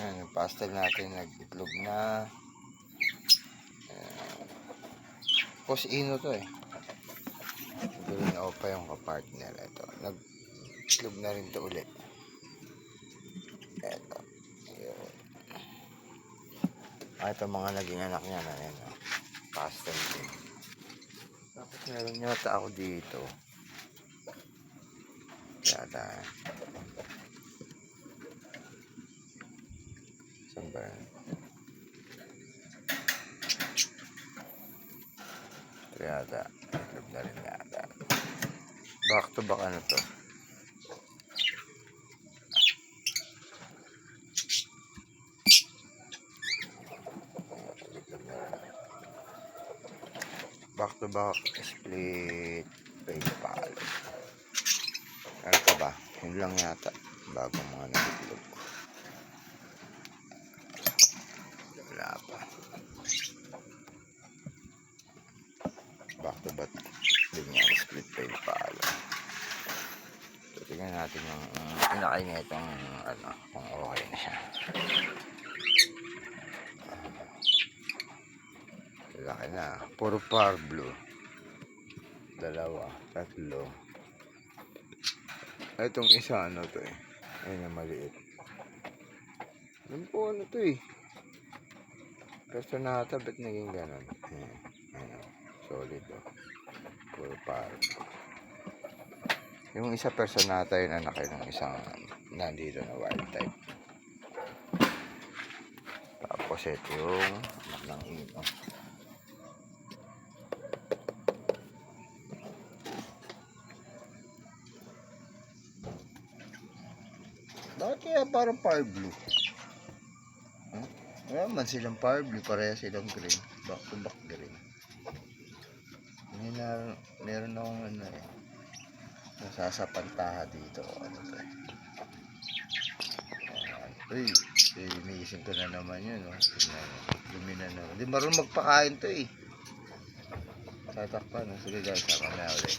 Ayan, yung pastel natin nag-itlog na. Ayan. Pos ino to eh. Green opa yung kapartner. Ito. Nag-itlog na rin to ulit. Ito. Ayan. Ah, ito mga naging anak niya na yan. Oh. Pastel din. Tapos meron yata ako dito. Yata. Saan ba yan? Ito yata. Itlog na rin yata. Back to back ano to? Back to back split PayPal. Ano pa ba? Yun lang yata. Bagong mga nagitlog. Wala pa. Back to back din yan. Split PayPal. So, tingnan natin yung um, pinakay niya itong ano, kung okay na siya. Laki na. Puro par blue. Dalawa. Tatlo. Itong isa ano to eh. Ayun yung maliit. Alam po ano to eh. Personata ba't naging ganon? Ayan. Ayan. Solid oh. Puro par. Yung isa personata yun anak yun ng isang nandito na wild type. Tapos ito yung anak ng ino. Bakit kaya parang fire blue? Huh? Wala man silang fire blue, pareha silang green. Back to back green. May meron akong ano eh. Nasasapantaha dito. Ano to eh. Uy, linisin ko na naman yun. Oh. Dumi na naman. Di marunong magpakain to eh. Tatakpan. Oh. Sige guys, sama na ulit.